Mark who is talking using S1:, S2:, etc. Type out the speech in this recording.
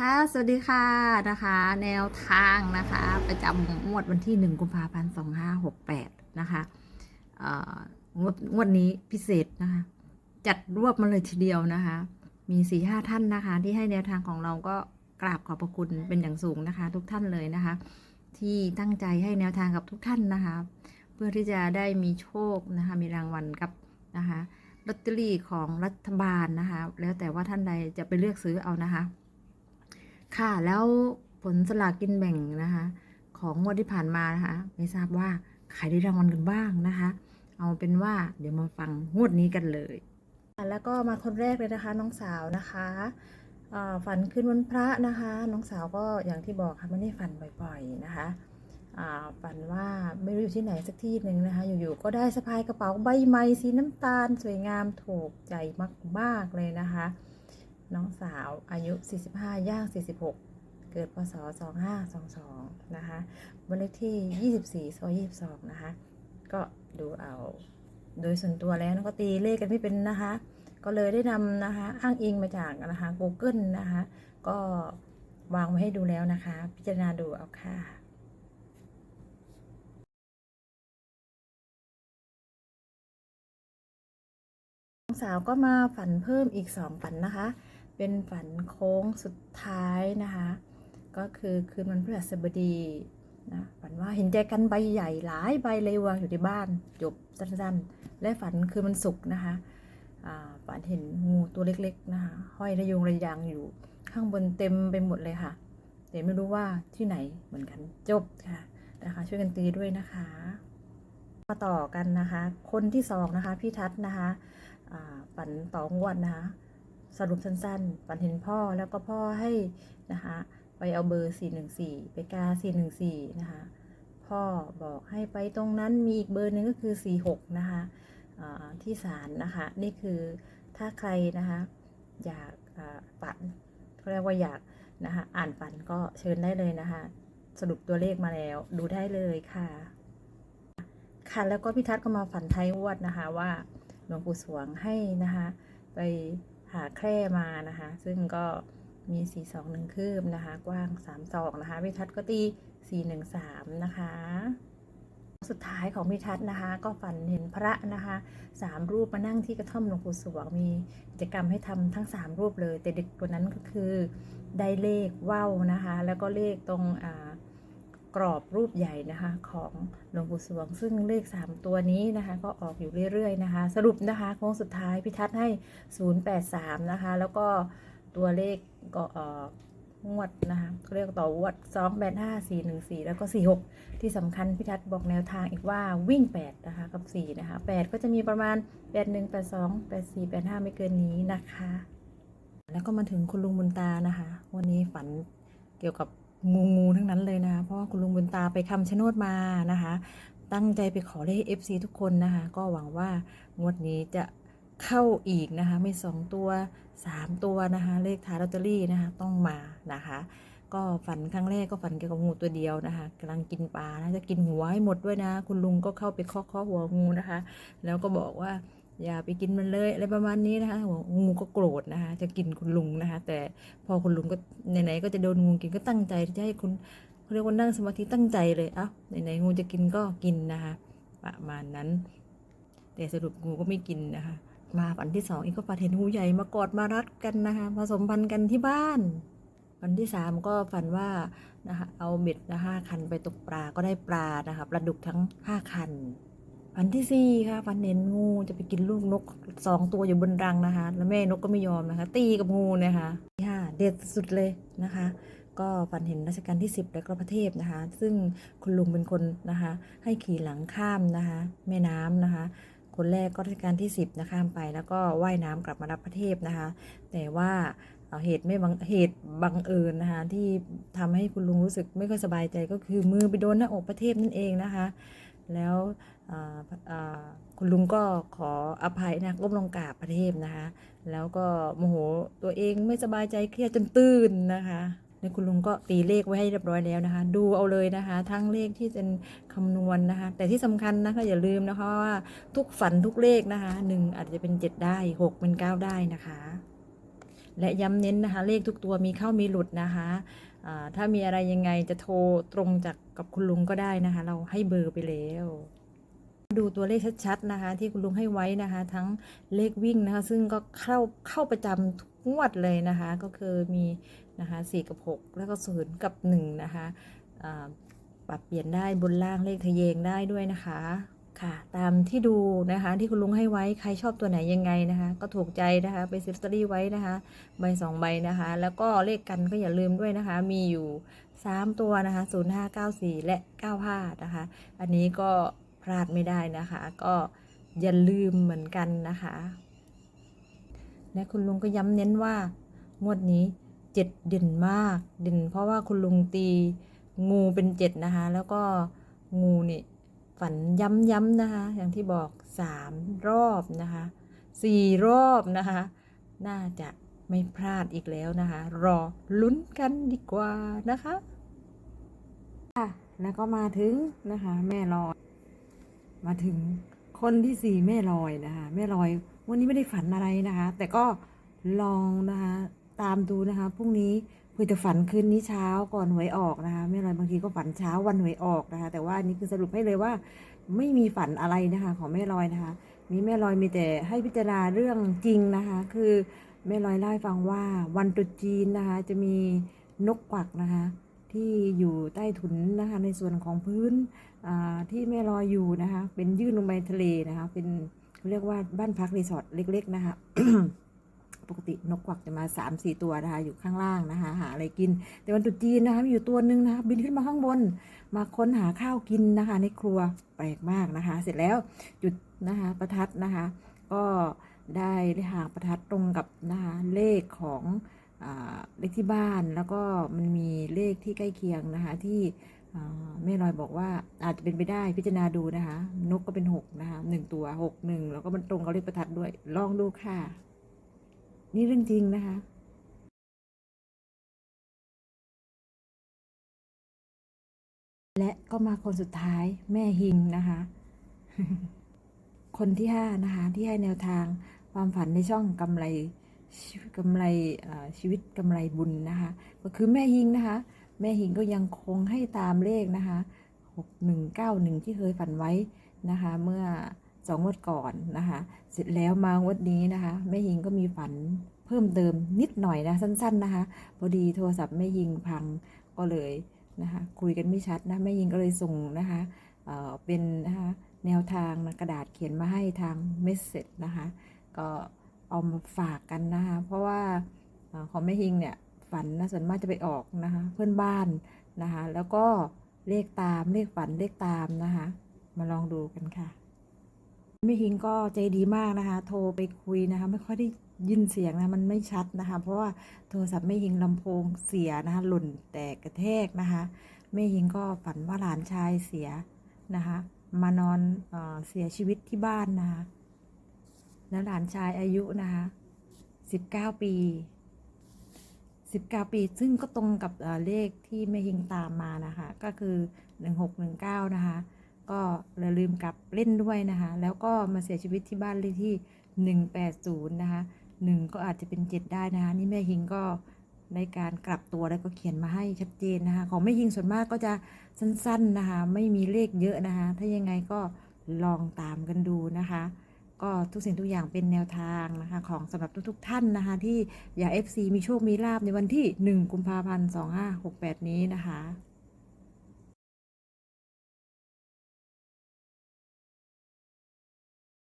S1: ค่ะ สวัสดีค่ะนะคะ แนวทางนะคะ ประจำงวดวันที่ 1 กุมภาพันธ์ 2568 นะคะงวดงวดนี้พิเศษนะคะ จัดรวบมาเลยทีเดียวนะคะ มี4ีห้าท่านนะคะ ที่ให้แนวทางของเราก็กราบขอบพระคุณเป็นอย่างสูงนะคะ ทุกท่านเลยนะคะ ที่ตั้งใจให้แนวทางกับทุกท่านนะคะ เพื่อที่จะได้มีโชคนะคะมีรางวัลกับนะคะลอตเตอรี่ของรัฐบาลนะคะ แล้วแต่ว่าท่านใดจะไปเลือกซื้อเอานะคะ ค่ะแล้วผลสลากกินแบ่งนะคะ ของงวดที่ผ่านมานะคะ ไม่ทราบว่าใครได้รางวัลกันบ้างนะคะ เอาเป็นว่าเดี๋ยวมาฟังงวดนี้กันเลยแล้วก็มาคนแรกเลยนะคะ น้องสาวนะคะฝันคืนวันพระนะคะ น้องสาวก็อย่างที่บอกค่ะไม่ได้ฝันบ่อยๆนะคะฝันว่าไม่รู้อยู่ที่ไหนสักที่หนึ่งนะคะ อยู่ๆก็ได้สะพายกระเป๋าใบใหม่สีน้ำตาล สวยงามถูกใจมากๆเลยนะคะ น้องสาวอายุ 45 ย่าง 46 เกิดพศ 2522 นะคะวันเลขที่ 24ซอย22 นะคะ ก็ดูเอา โดยส่วนตัวแล้วก็ตีเลขกันไม่เป็นนะคะ ก็เลยได้นำนะคะ อ้างอิงมาจากนะคะ Google นะคะ ก็วางไว้ให้ดูแล้วนะคะ พิจารณาดูเอาค่ะน้องสาวก็มาฝันเพิ่มอีกสองฝันนะคะ เป็นฝันโค้งสุดท้ายนะคะ ก็คือคืนวันพฤหัสบดีนะฝันว่าเห็นแจกันใบใหญ่หลายใบเลยวางอยู่ในบ้านจบสั้นๆ และฝันคือมันสุกนะคะฝันเห็นงูตัวเล็กๆนะคะห้อยระยงระยางอยู่ข้างบนเต็มไปหมดเลยค่ะแต่ไม่รู้ว่าที่ไหนเหมือนกันจบค่ะนะคะ ช่วยกันตีด้วยนะคะมาต่อกันนะคะ คนที่สองนะคะพี่ทัศนะคะฝันต่องวดนะคะ สรุปสั้นๆ ฝันเห็นพ่อแล้วก็พ่อให้นะคะไปเอาเบอร์ 414 ไปกา 414 นะคะ พ่อบอกให้ไปตรงนั้นมีอีกเบอร์หนึ่งก็คือ 46 นะคะที่ศาลนะคะ นี่คือถ้าใครนะคะอยากฝันเขาเรียกว่าอยากนะคะอ่านฝันก็เชิญได้เลยนะคะ สรุปตัวเลขมาแล้วดูได้เลยค่ะ ค่ะแล้วก็พี่ทัศน์ก็มาฝันไทยวดนะคะว่าหลวงปู่สวงให้นะคะไป หาแคร่มานะคะ ซึ่งก็มี 4 2 1 คืบนะคะ กว้าง3 2นะคะพิทัศน์ก็ตี 4 1 3 นะคะ สุดท้ายของพิทัศน์นะคะ ก็ฝันเห็นพระนะคะสามรูปมานั่งที่กระท่อมหลวงปู่สวงมีกิจกรรมให้ทำทั้ง 3 รูปเลย แต่เด็กตัวนั้นก็คือได้เลขว่าวนะคะ แล้วก็เลขตรงอ่า กรอบรูปใหญ่นะคะ ของหลวงปู่สวง ซึ่งเลข 3 ตัวนี้นะคะ ก็ออกอยู่เรื่อยๆนะคะ สรุปนะคะโค้งสุดท้ายพิทัศน์ให้ 083 นะคะ แล้วก็ตัวเลขก็อ่องวดนะคะเขาเรียกต่อวด2 8 5 4 1 4 แล้วก็ 46 ที่สำคัญพิทัศน์บอกแนวทางอีกว่าวิ่ง 8 นะคะ กับ 4 นะคะ 8 ก็จะมีประมาณ 81 82 84 85 ไม่เกินนี้นะคะ แล้วก็มาถึงคุณลุงบุญตานะคะ วันนี้ฝันเกี่ยวกับ งูงูทั้งนั้นเลยนะเพราะว่าคุณลุงบุญตาไปคำชะโนดมานะคะ ตั้งใจไปขอเลข FC ทุกคนนะคะ ก็หวังว่างวดนี้จะเข้าอีกนะคะ ไม่สองตัวสามตัวนะคะ เลขท้ายลอตเตอรี่นะคะ ต้องมานะคะ ก็ฝันครั้งแรกก็ฝันเกี่ยวกับงูตัวเดียวนะคะกำลังกินปลานะจะกินหัวให้หมดด้วยนะ คุณลุงก็เข้าไปเคาะเคาะหัวงูนะคะ แล้วก็บอกว่า อย่าไปกินมันเลยอะไรประมาณนี้นะคะงูก็โกรธนะคะ จะกินคุณลุงนะคะ แต่พอคุณลุงก็ไหนๆก็จะโดนงูกินก็ตั้งใจจะให้คุณเขาเรียกว่านั่งสมาธิตั้งใจเลยเอ้าไหนๆงูจะกินก็กินนะคะ ประมาณนั้น แต่สรุปงูก็ไม่กินนะคะ มาฝันที่สองอีกก็ฝันเห็นงูใหญ่มากอดมารัดกันนะคะผสมพันธุ์กันที่บ้านฝันที่สามก็ฝันว่านะคะเอาเบ็ดนะห้าคันไปตกปลาก็ได้ปลานะคะปลาดุกทั้งห้าคัน ฝันที่สี่ค่ะฝันเห็นงูจะไปกินลูกนกสองตัวอยู่บนรังนะคะ แล้วแม่นกก็ไม่ยอมนะคะ ตีกับงูนะคะที่ห้าเด็ดสุดเลยนะคะ ก็ฝันเห็นรัชกาลที่ 10 แล้วก็พระเทพนะคะ ซึ่งคุณลุงเป็นคนนะคะ ให้ขี่หลังข้ามนะคะ แม่น้ำนะคะคนแรกก็รัชกาลที่ 10 นะข้ามไป แล้วก็ว่ายน้ำกลับมารับพระเทพนะคะ แต่ว่าเหตุไม่บังเหตุบังเอิญนะคะที่ทำให้คุณลุงรู้สึกไม่ค่อยสบายใจก็คือมือไปโดนหน้าอกพระเทพนั่นเองนะคะ แล้วคุณลุงก็ขออภัยนะก้มลงกราบพระเทพนะคะ แล้วก็โมโหตัวเองไม่สบายใจเครียดจนตื่นนะคะในคุณลุงก็ตีเลขไว้ให้เรียบร้อยแล้วนะคะ ดูเอาเลยนะคะ ทั้งเลขที่เป็นคำนวณนะคะ แต่ที่สำคัญนะคะอย่าลืมนะคะว่าทุกฝันทุกเลขนะคะหนึ่งอาจจะเป็นเจ็ดได้หกเป็นเก้าได้นะคะ และย้ำเน้นนะคะ เลขทุกตัวมีเข้ามีหลุดนะคะ ถ้ามีอะไรยังไงจะโทรตรงจากกับคุณลุงก็ได้นะคะ เราให้เบอร์ไปแล้ว ดูตัวเลขชัดๆนะคะ ที่คุณลุงให้ไว้นะคะ ทั้งเลขวิ่งนะคะ ซึ่งก็เข้าเข้าประจำทุกงวดเลยนะคะ ก็คือมีนะคะ4กับ 6 แล้วก็0กับ1นะคะปรับเปลี่ยนได้บนล่างเลขทะเยงได้ด้วยนะคะ ค่ะ ตามที่ดูนะคะ ที่คุณลุงให้ไว้ใครชอบตัวไหนยังไงนะคะ ก็ถูกใจนะคะไปซื้อลอตอรี่ไว้นะคะใบสองใบนะคะ แล้วก็เลขกันก็อย่าลืมด้วยนะคะ มีอยู่ 3 ตัวนะคะ 0594 และ 95 นะคะ อันนี้ก็พลาดไม่ได้นะคะ ก็อย่าลืมเหมือนกันนะคะ และคุณลุงก็ย้ำเน้นว่างวดนี้เจ็ดเด่นมากเด่นเพราะว่าคุณลุงตีงูเป็นเจ็ดนะคะ แล้วก็งูนี่ ฝันย้ำๆนะคะ อย่างที่บอกสามรอบนะคะสี่รอบนะคะ น่าจะไม่พลาดอีกแล้วนะคะ รอลุ้นกันดีกว่านะคะค่ะแล้วก็มาถึงนะคะ แม่ลอย มาถึงคนที่สี่แม่ลอยนะคะ แม่ลอย วันนี้ไม่ได้ฝันอะไรนะคะ แต่ก็ลองนะคะ ตามดูนะคะพรุ่งนี้ เพื่อจะฝันคืนนี้เช้าก่อนหวยออกนะคะแม่ลอยบางทีก็ฝันเช้าวันหวยออกนะคะ แต่ว่าอันนี้คือสรุปให้เลยว่าไม่มีฝันอะไรนะคะ ของแม่ลอยนะคะ มีแม่ลอยมีแต่ให้พิจารณาเรื่องจริงนะคะ คือแม่ลอยเล่าให้ฟังว่าวันตรุษจีนนะคะ จะมีนกกวักนะคะ ที่อยู่ใต้ถุนนะคะ ในส่วนของพื้นที่แม่ลอยอยู่นะคะ เป็นยื่นลงไปทะเลนะคะ เป็นเรียกว่าบ้านพักรีสอร์ทเล็ก ๆ นะคะ ปกตินกกวักจะมา3ามสี่ตัวนะคะ อยู่ข้างล่างนะคะ หาอะไรกิน แต่วันตรุษจีนนะคะมีอยู่ตัวหนึ่งนะคะบินขึ้นมาข้างบน มาค้นหาข้าวกินนะคะ ในครัวแปลกมากนะคะ เสร็จแล้วจุดนะคะประทัดนะคะ ก็ได้หางประทัดตรงกับนะคะเลขของเลขที่บ้านแล้วก็มันมีเลขที่ใกล้เคียงนะคะที่แม่ลอยบอกว่าอาจจะเป็นไปได้พิจารณาดูนะคะ นกก็เป็นหกนะคะหนึ่งตัวหกหนึ่งแล้วก็มันตรงกับเลขประทัดด้วย ลองดูค่ะ นี่เรื่องจริงนะคะและก็มาคนสุดท้ายแม่ฮิงนะคะ คนที่ห้านะคะที่ให้แนวทางความฝันในช่องกำไรกำไรชีวิตกำไรบุญนะคะ ก็คือแม่ฮิงนะคะ แม่ฮิงก็ยังคงให้ตามเลขนะคะหกหนึ่งเก้าหนึ่งที่เคยฝันไว้นะคะ เมื่อ สองงวดก่อนนะคะ เสร็จแล้วมางวดนี้นะคะแม่ฮิงก็มีฝันเพิ่มเติมนิดหน่อยนะสั้น ๆนะคะ พอดีโทรศัพท์แม่ฮิงพังก็เลยนะคะ คุยกันไม่ชัดนะแม่ฮิงก็เลยส่งนะคะเอ่อเป็นนะคะแนวทางกระดาษเขียนมาให้ทางเมสเซจนะคะ ก็เอามาฝากกันนะคะ เพราะว่าอของแม่ฮิงเนี่ยฝันนะส่วนมากจะไปออกนะคะ เพื่อนบ้านนะคะ แล้วก็เลขตามเลขฝันเลขตามนะคะ มาลองดูกันค่ะ แม่ฮิงก็ใจดีมากนะคะ โทรไปคุยนะคะ ไม่ค่อยได้ยินเสียงนะมันไม่ชัดนะคะ เพราะว่าโทรศัพท์แม่ฮิงลำโพงเสียนะคะ หล่นแตกกระแทกนะคะแม่ฮิงก็ฝันว่าหลานชายเสียนะคะ มานอนเอเสียชีวิตที่บ้านนะคะแล้วหลานชายอายุนะคะสิบเก้าปีสิบเก้าปี ซึ่งก็ตรงกับเเลขที่แม่ฮิงตามมานะคะ ก็คือหนึ่งหกหนึ่งเก้านะคะ ก็อย่าลืมกลับเล่นด้วยนะคะ แล้วก็มาเสียชีวิตที่บ้านเลขที่หนึ่งแปดศูนะคะหนึ่งก็อาจจะเป็นเจ็ดได้นะคะ นี่แม่ฮิงก็ในการกลับตัวแล้วก็เขียนมาให้ชัดเจนนะคะ ของแม่ฮิงส่วนมากก็จะสั้นๆนะคะ ไม่มีเลขเยอะนะคะ ถ้ายังไงก็ลองตามกันดูนะคะ ก็ทุกสิ่งทุกอย่างเป็นแนวทางนะคะ ของสำหรับทุกๆท่านนะคะ ที่อยาก FC มีโชคมีลาบในวันที่ 1 กุมภาพันธ์ 2568 นี้นะคะ